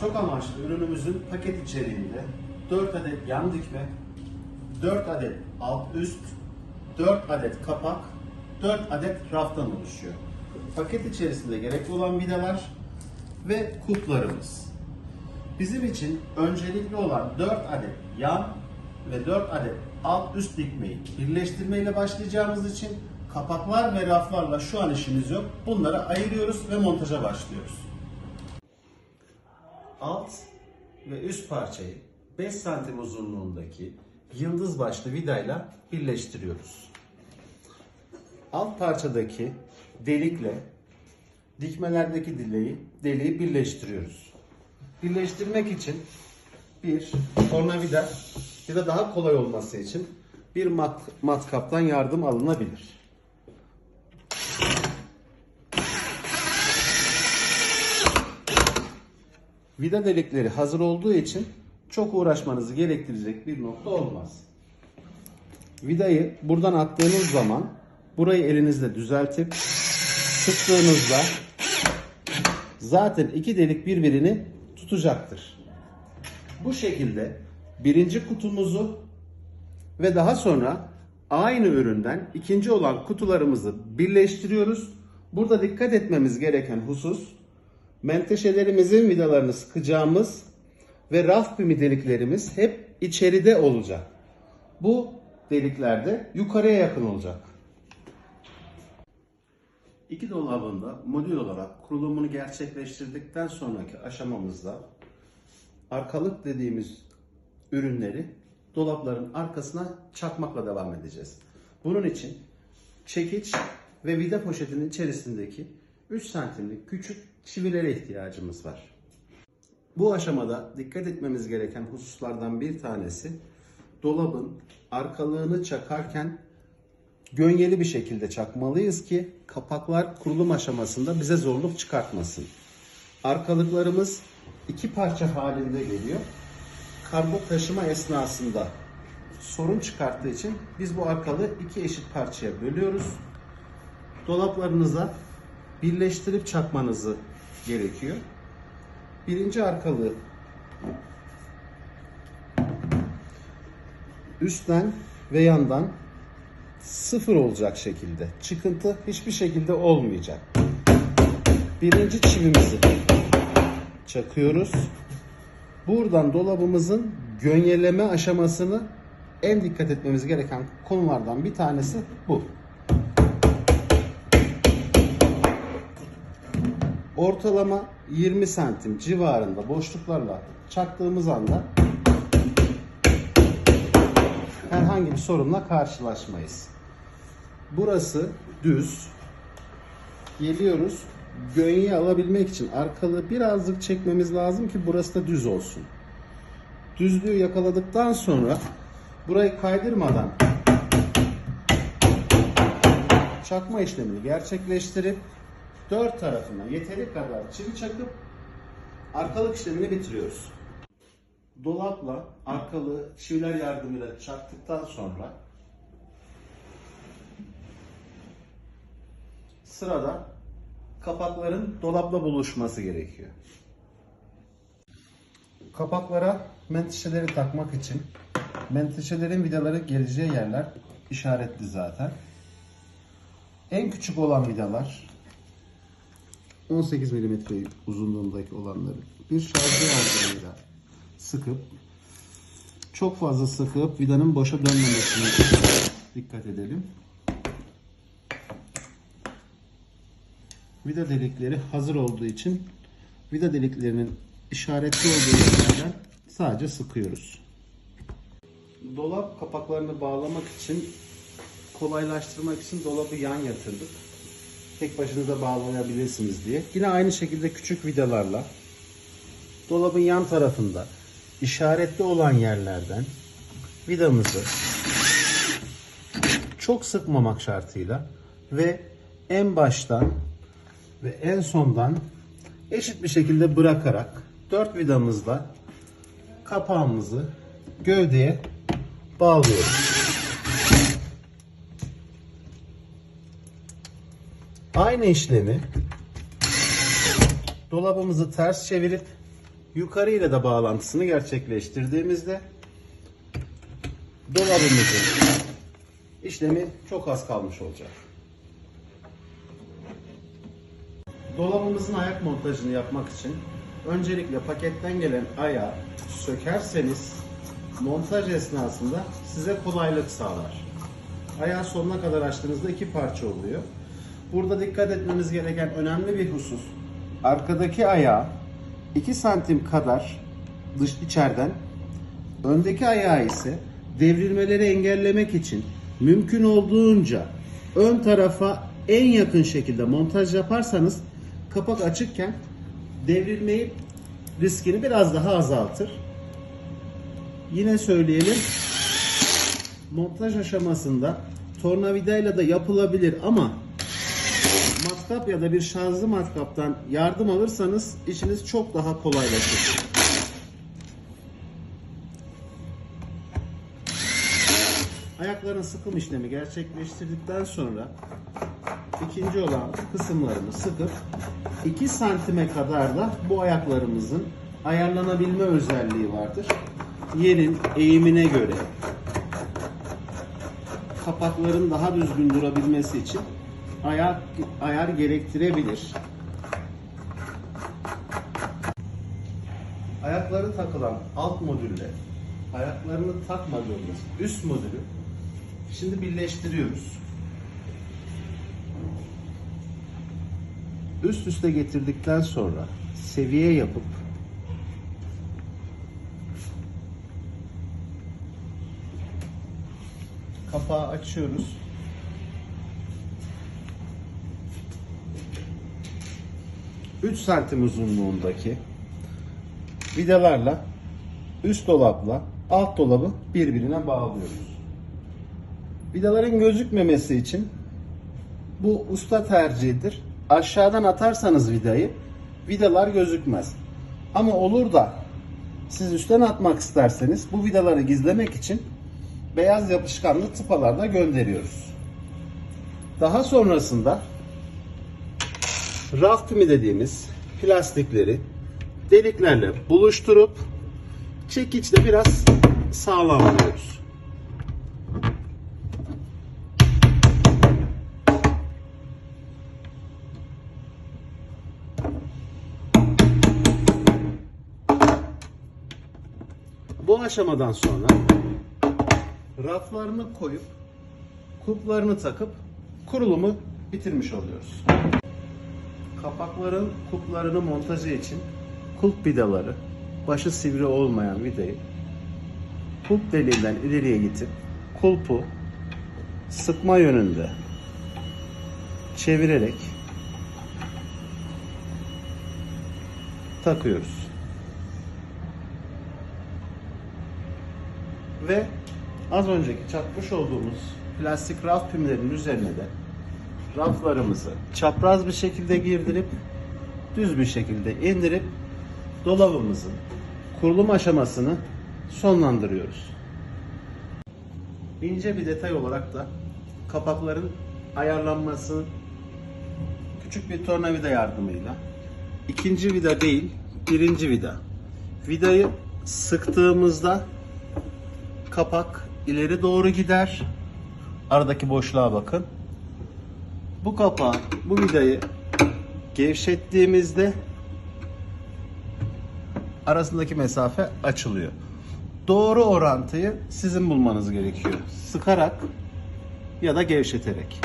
çok amaçlı ürünümüzün paket içeriğinde 4 adet yan dikme, 4 adet alt üst, 4 adet kapak, 4 adet raftan oluşuyor. Paket içerisinde gerekli olan vidalar ve kutlarımız. Bizim için öncelikli olan 4 adet yan ve 4 adet alt üst dikmeyi birleştirmeyle başlayacağımız için kapaklar ve raflarla şu an işimiz yok. Bunları ayırıyoruz ve montaja başlıyoruz. Alt ve üst parçayı 5 santim uzunluğundaki yıldız başlı vidayla birleştiriyoruz. Alt parçadaki delikle dikmelerdeki deliği, deliği birleştiriyoruz. Birleştirmek için bir tornavida ya da daha kolay olması için bir mat, matkaptan yardım alınabilir. Vida delikleri hazır olduğu için çok uğraşmanızı gerektirecek bir nokta olmaz. Vidayı buradan attığınız zaman burayı elinizle düzeltip sıktığınızda zaten iki delik birbirini tutacaktır. Bu şekilde birinci kutumuzu ve daha sonra aynı üründen ikinci olan kutularımızı birleştiriyoruz. Burada dikkat etmemiz gereken husus menteşelerimizin vidalarını sıkacağımız ve raf pimi deliklerimiz hep içeride olacak. Bu deliklerde yukarıya yakın olacak. İki dolabında modül olarak kurulumunu gerçekleştirdikten sonraki aşamamızda arkalık dediğimiz ürünleri dolapların arkasına çakmakla devam edeceğiz. Bunun için çekiç ve vida poşetinin içerisindeki 3 santimlik küçük çivilere ihtiyacımız var. Bu aşamada dikkat etmemiz gereken hususlardan bir tanesi dolabın arkalığını çakarken gönyeli bir şekilde çakmalıyız ki kapaklar kurulum aşamasında bize zorluk çıkartmasın. Arkalıklarımız iki parça halinde geliyor. Kargo taşıma esnasında sorun çıkarttığı için biz bu arkalığı iki eşit parçaya bölüyoruz. Dolaplarınıza birleştirip çakmanızı gerekiyor. Birinci arkalığı üstten ve yandan sıfır olacak şekilde. Çıkıntı hiçbir şekilde olmayacak. Birinci çivimizi çakıyoruz. Buradan dolabımızın gönyeleme aşamasını en dikkat etmemiz gereken konulardan bir tanesi bu. Ortalama 20 santim civarında boşluklarla çaktığımız anda herhangi bir sorunla karşılaşmayız. Burası düz. Geliyoruz. Gönye alabilmek için arkalığı birazcık çekmemiz lazım ki burası da düz olsun. Düzlüğü yakaladıktan sonra burayı kaydırmadan çakma işlemini gerçekleştirip dört tarafına yeteri kadar çivi çakıp arkalık işlemini bitiriyoruz. Dolapla arkalığı çiviler yardımıyla çaktıktan sonra sırada kapakların dolapla buluşması gerekiyor. Kapaklara menteşeleri takmak için menteşelerin vidaları geleceği yerler işaretli zaten. En küçük olan vidalar 18 mm uzunluğundaki olanları bir şarjı yardımıyla sıkıp çok fazla sıkıp vidanın boşa dönmemesine dikkat edelim. Vida delikleri hazır olduğu için vida deliklerinin işaretli olduğu yerlerden sadece sıkıyoruz. Dolap kapaklarını bağlamak için kolaylaştırmak için dolabı yan yatırdık. Tek başınıza bağlayabilirsiniz diye. Yine aynı şekilde küçük vidalarla dolabın yan tarafında işaretli olan yerlerden vidamızı çok sıkmamak şartıyla ve en baştan ve en sondan eşit bir şekilde bırakarak dört vidamızla kapağımızı gövdeye bağlıyoruz. Aynı işlemi dolabımızı ters çevirip yukarı ile de bağlantısını gerçekleştirdiğimizde dolabımızın işlemi çok az kalmış olacak. Dolabımızın ayak montajını yapmak için öncelikle paketten gelen ayağı sökerseniz montaj esnasında size kolaylık sağlar. Ayağı sonuna kadar açtığınızda iki parça oluyor. Burada dikkat etmeniz gereken önemli bir husus. Arkadaki ayağı 2 santim kadar dış içeriden, öndeki ayağı ise devrilmeleri engellemek için mümkün olduğunca ön tarafa en yakın şekilde montaj yaparsanız kapak açıkken devrilmeyi riskini biraz daha azaltır. Yine söyleyelim. Montaj aşamasında tornavidayla da yapılabilir ama matkap ya da bir şarjlı matkaptan yardım alırsanız işiniz çok daha kolaylaşır. Ayakların sıkım işlemi gerçekleştirdikten sonra ikinci olan kısımlarını sıkıp 2 santime kadar da bu ayaklarımızın ayarlanabilme özelliği vardır. Yerin eğimine göre kapakların daha düzgün durabilmesi için ayar, ayar gerektirebilir. Ayakları takılan alt modülle ayaklarını takmadığımız üst modülü şimdi birleştiriyoruz. Üst üste getirdikten sonra seviye yapıp kapağı açıyoruz. Üç santim uzunluğundaki vidalarla üst dolapla alt dolabı birbirine bağlıyoruz. Vidaların gözükmemesi için bu usta tercihidir. Aşağıdan atarsanız vidayı vidalar gözükmez. Ama olur da siz üstten atmak isterseniz bu vidaları gizlemek için beyaz yapışkanlı tıpalarda gönderiyoruz. Daha sonrasında raf tümü dediğimiz plastikleri deliklerle buluşturup çekiçle biraz sağlamlıyoruz. Bu aşamadan sonra raflarını koyup kulplarını takıp kurulumu bitirmiş oluyoruz. Kapakların kulplarını montajı için kulp vidaları, başı sivri olmayan vidayı kulp deliğinden ileriye gidip kulpu sıkma yönünde çevirerek takıyoruz. Ve az önceki çakmış olduğumuz plastik raf pimlerinin üzerine de raflarımızı çapraz bir şekilde girdirip düz bir şekilde indirip dolabımızın kurulum aşamasını sonlandırıyoruz. İnce bir detay olarak da kapakların ayarlanması küçük bir tornavida yardımıyla ikinci vida değil birinci vida vidayı sıktığımızda kapak ileri doğru gider. Aradaki boşluğa bakın. Bu kapağı, bu vidayı gevşettiğimizde arasındaki mesafe açılıyor. Doğru orantıyı sizin bulmanız gerekiyor. Sıkarak ya da gevşeterek.